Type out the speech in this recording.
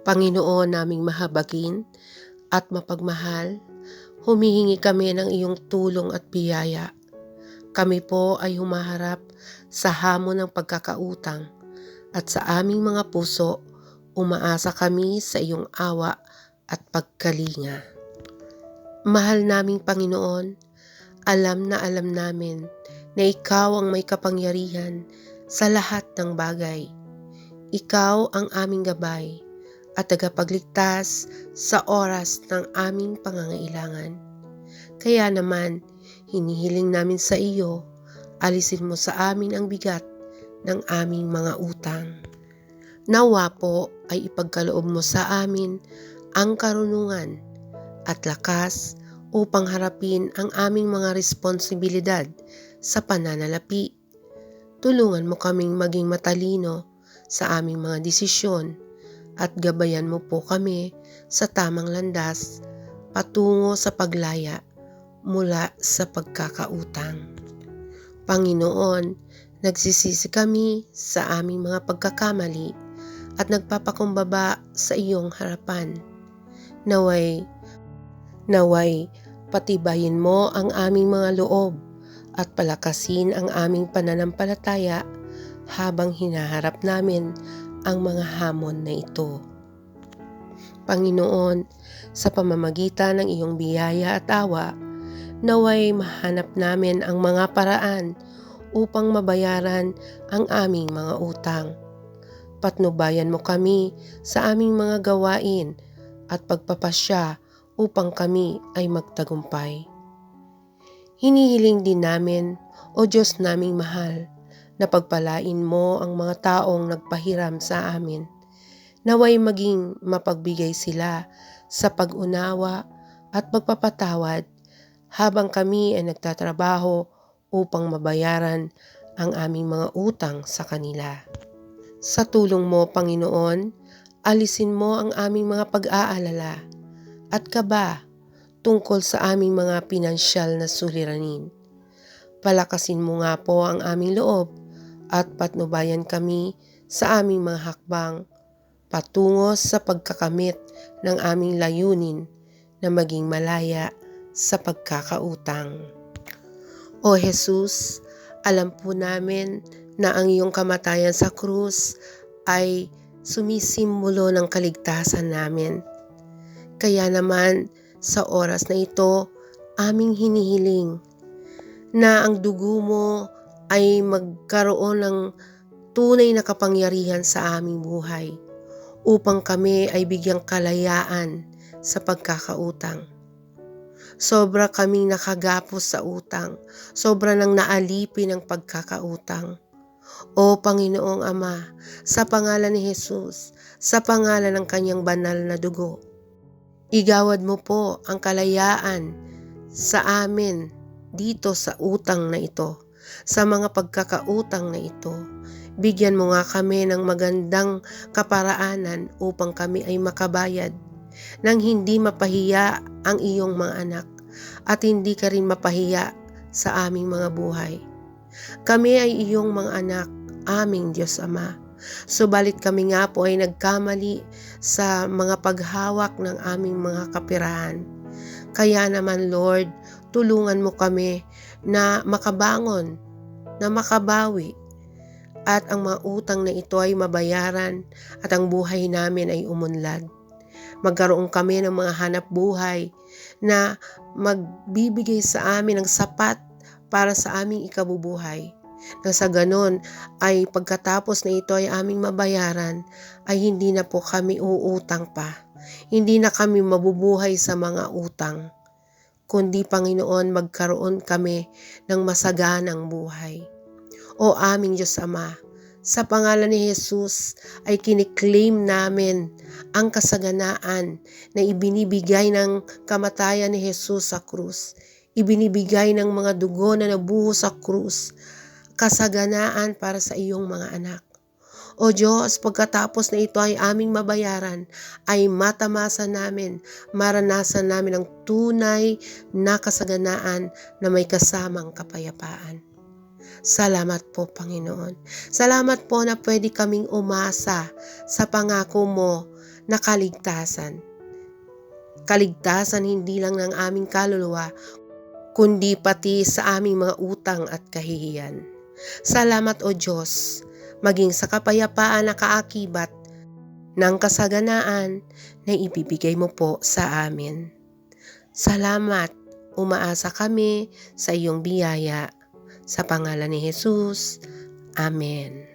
Panginoon naming mahabagin at mapagmahal, humihingi kami ng iyong tulong at biyaya. Kami po ay humaharap sa hamon ng pagkakautang at sa aming mga puso, umaasa kami sa iyong awa at pagkalinga. Mahal naming Panginoon, alam na alam namin na ikaw ang may kapangyarihan sa lahat ng bagay. Ikaw ang aming gabay at tagapagligtas sa oras ng aming pangangailangan. Kaya naman, hinihiling namin sa iyo, alisin mo sa amin ang bigat ng aming mga utang. Nawa po ay ipagkaloob mo sa amin ang karunungan at lakas upang harapin ang aming mga responsibilidad sa pananalapi. Tulungan mo kaming maging matalino sa aming mga desisyon at gabayan mo po kami sa tamang landas patungo sa paglaya mula sa pagkakautang. Panginoon, nagsisisi kami sa aming mga pagkakamali at nagpapakumbaba sa iyong harapan. Naway, naway, patibayin mo ang aming mga loob at palakasin ang aming pananampalataya habang hinaharap namin ang mga hamon na ito. Panginoon, sa pamamagitan ng iyong biyaya at awa, naway mahanap namin ang mga paraan upang mabayaran ang aming mga utang. Patnubayan mo kami sa aming mga gawain at pagpapasya upang kami ay magtagumpay. Hinihiling din namin, O Diyos naming mahal, na pagpalain mo ang mga taong nagpahiram sa amin. Naway maging mapagbigay sila sa pag-unawa at pagpapatawad habang kami ay nagtatrabaho upang mabayaran ang aming mga utang sa kanila. Sa tulong mo, Panginoon, alisin mo ang aming mga pag-aalala at kaba tungkol sa aming mga pinansyal na suliranin. Palakasin mo nga po ang aming loob at patnubayan kami sa aming mga hakbang patungo sa pagkakamit ng aming layunin na maging malaya sa pagkakautang. O Jesus, alam po namin na ang iyong kamatayan sa krus ay sumisimbolo ng kaligtasan namin. Kaya naman sa oras na ito, aming hinihiling na ang dugo mo ay magkaroon ng tunay na kapangyarihan sa aming buhay upang kami ay bigyang kalayaan sa pagkakautang. Sobra kaming nakagapos sa utang, sobra nang naalipin ang pagkakautang. O Panginoong Ama, sa pangalan ni Jesus, sa pangalan ng kanyang banal na dugo, igawad mo po ang kalayaan sa amin dito sa utang na ito, sa mga pagkakautang na ito Bigyan mo nga kami ng magandang kaparaanan upang kami ay makabayad nang hindi mapahiya ang iyong mga anak at hindi ka rin mapahiya sa aming mga buhay. Kami ay iyong mga anak, aming Diyos Ama. Subalit kami nga po ay nagkamali sa mga paghawak ng aming mga kapirahan. Kaya naman Lord, tulungan mo kami na makabangon, na makabawi at ang mga utang na ito ay mabayaran at ang buhay namin ay umunlad. Magkaroon kami ng mga hanap buhay na magbibigay sa amin ng sapat para sa aming ikabubuhay. Na sa ganon ay pagkatapos na ito ay aming mabayaran ay hindi na po kami uutang pa. Hindi na kami mabubuhay sa mga utang. Kundi Panginoon magkaroon kami ng masaganang buhay. O aming Diyos Ama, sa pangalan ni Jesus ay kiniklaim namin ang kasaganaan na ibinibigay ng kamatayan ni Jesus sa krus. Ibinibigay ng mga dugo na nabuho sa krus. Kasaganaan para sa iyong mga anak. O Diyos, pagkatapos na ito ay aming mabayaran, ay matamasa namin, maranasan namin ang tunay na kasaganaan na may kasamang kapayapaan. Salamat po, Panginoon. Salamat po na pwede kaming umasa sa pangako mo na kaligtasan. Kaligtasan hindi lang ng aming kaluluwa, kundi pati sa aming mga utang at kahihiyan. Salamat o Diyos, maging sa kapayapaan na kaakibat ng kasaganaan na ibibigay mo po sa amin. Salamat, umaasa kami sa iyong biyaya. Sa pangalan ni Jesus, Amen.